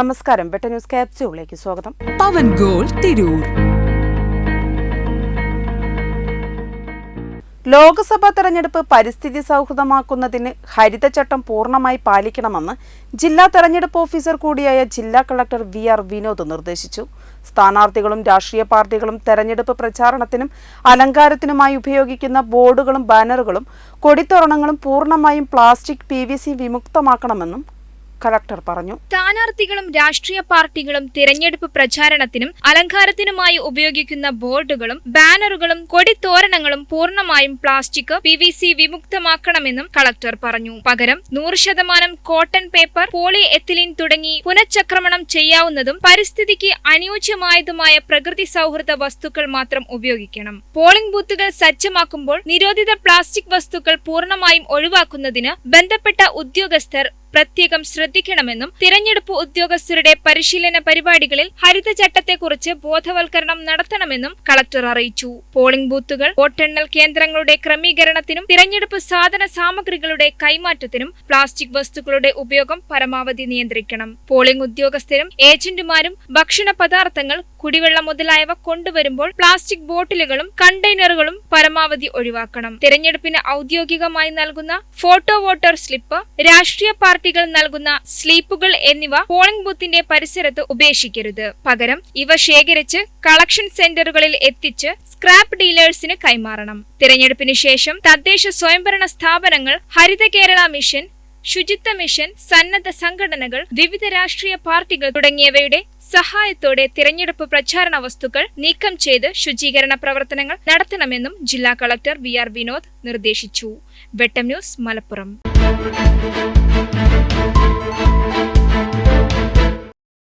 നമസ്കാരം. ബെട്ട ന്യൂസ് ക്യാപ്സ്യൂളിലേക്ക് സ്വാഗതം. പവൻ ഗോൾ തിരൂർ. ലോക്സഭാ തെരഞ്ഞെടുപ്പ് പരിസ്ഥിതി സൗഹൃദമാക്കുന്നതിന് ഹരിതചട്ടം പൂർണമായി പാലിക്കണമെന്ന് ജില്ലാ തെരഞ്ഞെടുപ്പ് ഓഫീസർ കൂടിയായ ജില്ലാ കളക്ടർ വി ആർ വിനോദ് നിർദ്ദേശിച്ചു. സ്ഥാനാർത്ഥികളും രാഷ്ട്രീയ പാർട്ടികളും തെരഞ്ഞെടുപ്പ് പ്രചാരണത്തിനും അലങ്കാരത്തിനുമായി ഉപയോഗിക്കുന്ന ബോർഡുകളും ബാനറുകളും കൊടിത്തോരണങ്ങളും പൂർണമായും പ്ലാസ്റ്റിക് പി വിമുക്തമാക്കണമെന്നും കളക്ടർ പറഞ്ഞു. സ്ഥാനാർത്ഥികളും രാഷ്ട്രീയ പാർട്ടികളും തിരഞ്ഞെടുപ്പ് പ്രചാരണത്തിനും അലങ്കാരത്തിനുമായി ഉപയോഗിക്കുന്ന ബോർഡുകളും ബാനറുകളും കൊടിത്തോരണങ്ങളും പൂർണമായും പ്ലാസ്റ്റിക് പി വി സി വിമുക്തമാക്കണമെന്നും കളക്ടർ പറഞ്ഞു. പകരം നൂറ് ശതമാനം കോട്ടൺ പേപ്പർ പോളി എത്തിലിൻ തുടങ്ങി പുനഃചക്രമണം ചെയ്യാവുന്നതും പരിസ്ഥിതിക്ക് അനുയോജ്യമായതുമായ പ്രകൃതി സൗഹൃദ വസ്തുക്കൾ മാത്രം ഉപയോഗിക്കണം. പോളിംഗ് ബൂത്തുകൾ സജ്ജമാക്കുമ്പോൾ നിരോധിത പ്ലാസ്റ്റിക് വസ്തുക്കൾ പൂർണമായും ഒഴിവാക്കുന്നതിന് ബന്ധപ്പെട്ട ഉദ്യോഗസ്ഥർ പ്രത്യേകം ശ്രദ്ധിക്കണമെന്നും തിരഞ്ഞെടുപ്പ് ഉദ്യോഗസ്ഥരുടെ പരിശീലന പരിപാടികളിൽ ഹരിതചട്ടത്തെക്കുറിച്ച് ബോധവൽക്കരണം നടത്തണമെന്നും കളക്ടർ അറിയിച്ചു. പോളിംഗ് ബൂത്തുകൾ വോട്ടെണ്ണൽ കേന്ദ്രങ്ങളുടെ ക്രമീകരണത്തിനും തിരഞ്ഞെടുപ്പ് സാധന സാമഗ്രികളുടെ കൈമാറ്റത്തിനും പ്ലാസ്റ്റിക് വസ്തുക്കളുടെ ഉപയോഗം പരമാവധി നിയന്ത്രിക്കണം. പോളിംഗ് ഉദ്യോഗസ്ഥരും ഏജന്റുമാരും ഭക്ഷണ പദാർത്ഥങ്ങൾ കുടിവെള്ളം മുതലായവ കൊണ്ടുവരുമ്പോൾ പ്ലാസ്റ്റിക് ബോട്ടിലുകളും കണ്ടെയ്നറുകളും പരമാവധി ഒഴിവാക്കണം. തിരഞ്ഞെടുപ്പിന് ഔദ്യോഗികമായി നൽകുന്ന ഫോട്ടോ വോട്ടർ സ്ലിപ്പ് രാഷ്ട്രീയ പാർട്ടികൾ നൽകുന്ന സ്ലീപ്പുകൾ എന്നിവ പോളിംഗ് ബൂത്തിന്റെ പരിസരത്ത് ഉപേക്ഷിക്കരുത്. പകരം ഇവ ശേഖരിച്ച് കളക്ഷൻ സെന്ററുകളിൽ എത്തിച്ച് സ്ക്രാപ്പ് ഡീലേഴ്സിന് കൈമാറണം. തിരഞ്ഞെടുപ്പിന് ശേഷം തദ്ദേശ സ്വയംഭരണ സ്ഥാപനങ്ങൾ ഹരിത കേരള മിഷൻ ശുചിത്വ മിഷൻ സന്നദ്ധ സംഘടനകൾ വിവിധ രാഷ്ട്രീയ പാർട്ടികൾ തുടങ്ങിയവയുടെ സഹായത്തോടെ തിരഞ്ഞെടുപ്പ് പ്രചാരണ വസ്തുക്കൾ നീക്കം ചെയ്ത് ശുചീകരണ പ്രവർത്തനങ്ങൾ നടത്തണമെന്നും ജില്ലാ കളക്ടർ വി ആർ വിനോദ് നിർദ്ദേശിച്ചു. വെട്ടം ന്യൂസ് മലപ്പുറം.